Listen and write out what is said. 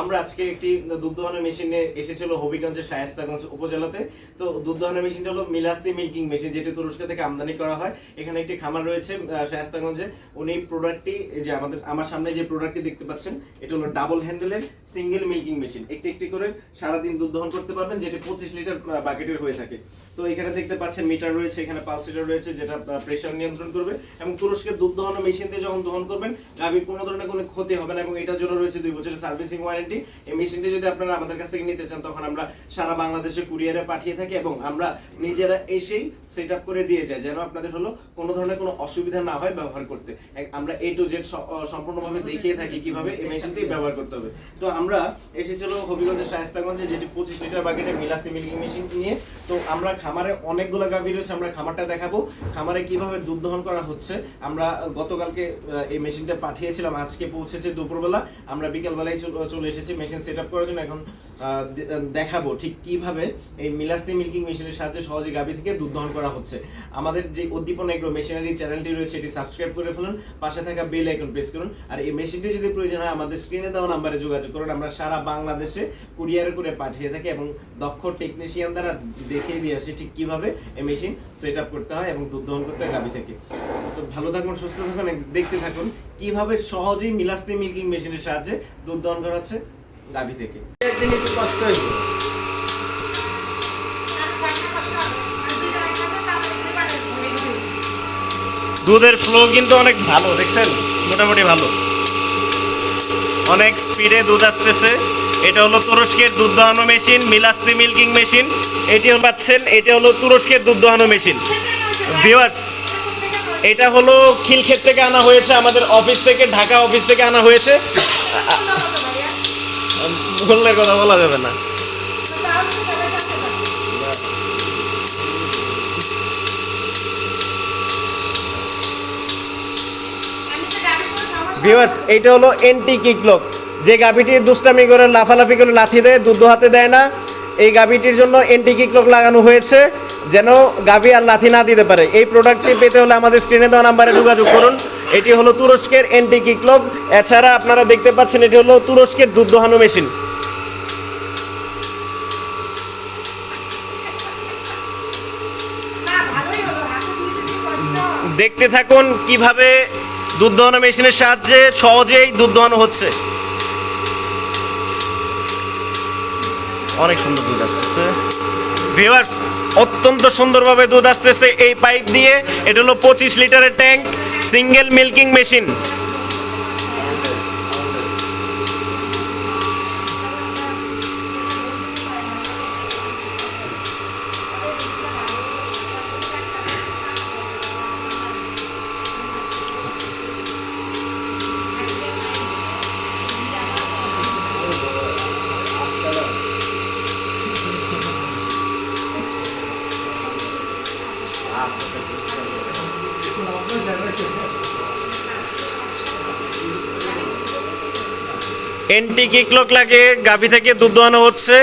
আমরা আজকে একটি দুধ দোহানো মেশিনে এসেছিল হবিগঞ্জের শায়েস্তাগঞ্জ উপজেলাতে। তো দুধ দোহানো মেশিনটা হলো মিলাসনি মিল্কিং মেশিন, যেটি তুরস্ক থেকে আমদানি করা হয়। এখানে একটি খামার রয়েছে শায়েস্তাগঞ্জে। উনি প্রোডাক্টটি যে আমাদের, আমার সামনে যে প্রোডাক্টটি দেখতে পাচ্ছেন, এটা হলো ডাবল হ্যান্ডেলের সিঙ্গেল মিল্কিং মেশিন একটি একটি করে সারাদিন দুধ দহন করতে পারবেন, যেটি পঁচিশ লিটার বাকেটের হয়ে থাকে। তো এখানে দেখতে পাচ্ছেন মিটার রয়েছে, এখানে পালস মিটার রয়েছে, যেটা প্রেশার নিয়ন্ত্রণ করবে। এবং তুরস্কের দুধ দহন মেশিন দিয়ে যখন দহন করবেন, গাভীর কোনো ধরনের কোনো ক্ষতি হবে না, এবং এটার জন্য রয়েছে দুই বছরের সার্ভিসিং ওয়ারেন্টি এই মেশিনটি যদি আপনারা আমাদের কাছ থেকে নিতে চান, তখন আমরা সারা বাংলাদেশে কুরিয়ারে পাঠিয়ে থাকি এবং আমরা নিজেরা এসেই সেট করে দিয়ে যাই, যেন আপনাদের হলো কোনো ধরনের কোনো অসুবিধা না হয় ব্যবহার করতে। আমরা এ টু জেড সম্পূর্ণভাবে দেখিয়ে থাকি কীভাবে এই মেশিনটি ব্যবহার করতে হবে। তো আমরা এসেছিল হবিগঞ্জের শায়স্তাগঞ্জে, যেটি পঁচিশ লিটার বাকেটে মিলাসি মিল্কিং মেশিন নিয়ে। তো আমরা খামারে অনেকগুলো গাভী রয়েছে, আমরা খামারটা দেখাবো। খামারে কীভাবে দুধ দহন করা হচ্ছে, আমরা গতকালকে এই মেশিনটা পাঠিয়েছিলাম, আজকে পৌঁছেছে দুপুরবেলা। আমরা বিকেলবেলায় চলে এসেছি মেশিন সেট আপ করার জন্য এখন দেখাবো ঠিক কীভাবে এই মিলাসনি মিল্কিং মেশিনের সাহায্যে সহজে গাভী থেকে দুধ দহন করা হচ্ছে। আমাদের যে উদ্দীপন এগ্রো মেশিনারি চ্যানেলটি রয়েছে, এটি সাবস্ক্রাইব করে ফেলুন, পাশে থাকা বেল আইকন প্রেস করুন, আর এই মেশিনটি যদি প্রয়োজন হয়, আমাদের স্ক্রিনে দেওয়া নাম্বারে যোগাযোগ করুন, আমরা সারা বাংলাদেশে কুরিয়ারে করে পাঠিয়ে থাকি এবং দক্ষ টেকনিশিয়ান দ্বারা দেখিয়ে দিয়ে আসি ঠিক কীভাবে এই মেশিন সেট করতে হয় এবং দুধ দহন করতে হয় গাভী থেকে। তো ভালো থাকুন, সুস্থ থাকুন, দেখতে থাকুন কীভাবে সহজেই মিলাসনি মিল্কিং মেশিনের সাহায্যে দুধ দহন করা হচ্ছে গাভী থেকে। দুধের ফ্লো কিন্তু অনেক ভালো, দেখছেন? মোটামুটি ভালো। অনেক স্পিডে দুধ আসতেছে। এটা হলো তুরস্কের দুধ দহানো মেশিন মিলাস্তি মিল্কিং মেশিন। এটি পাচ্ছেন, এটা হলো তুরস্কের দুধ দহানো মেশিন। ভিউয়ার্স এটা হলো খিলক্ষেত থেকে আনা হয়েছে, আমাদের অফিস থেকে, ঢাকা অফিস থেকে আনা হয়েছে। মূল্যের কথা বলা যাবে না। ভিউয়ার্স এইটা হলো এন্টি কিকলক যে গাভিটি দুষ্টামি করে, লাফালাফি করে, লাথি দেয়, দুধ হাতে দেয় না, এই গাভিটির জন্য এন্টি কিক কিকলক লাগানো হয়েছে। যেন গাভি আর লাথি না দিতে পারে। এই প্রোডাক্টটি পেতে হলে আমাদের স্ক্রিনে দেওয়া নাম্বারে যোগাযোগ করুন। এটি হলো তুরস্কের এন্টি কিকলক এছাড়া আপনারা দেখতে পাচ্ছেন এটি হলো তুরস্কের দুধ দোহানো মেশিন দেখতে থাকুন কীভাবে দুধ দোহানো মেশিনের সাহায্যে সহজেই দুধ দোহানো হচ্ছে। অনেক সুন্দর দুধ আসতেছে। ভিউয়ার্স অত্যন্ত সুন্দরভাবে দুধ আসতেছে এই পাইপ দিয়ে। এটা হলো পঁচিশ লিটারের tank single milking machine anti kick lock লাগে গাভী থেকে দুধ দোয়ানো হচ্ছে।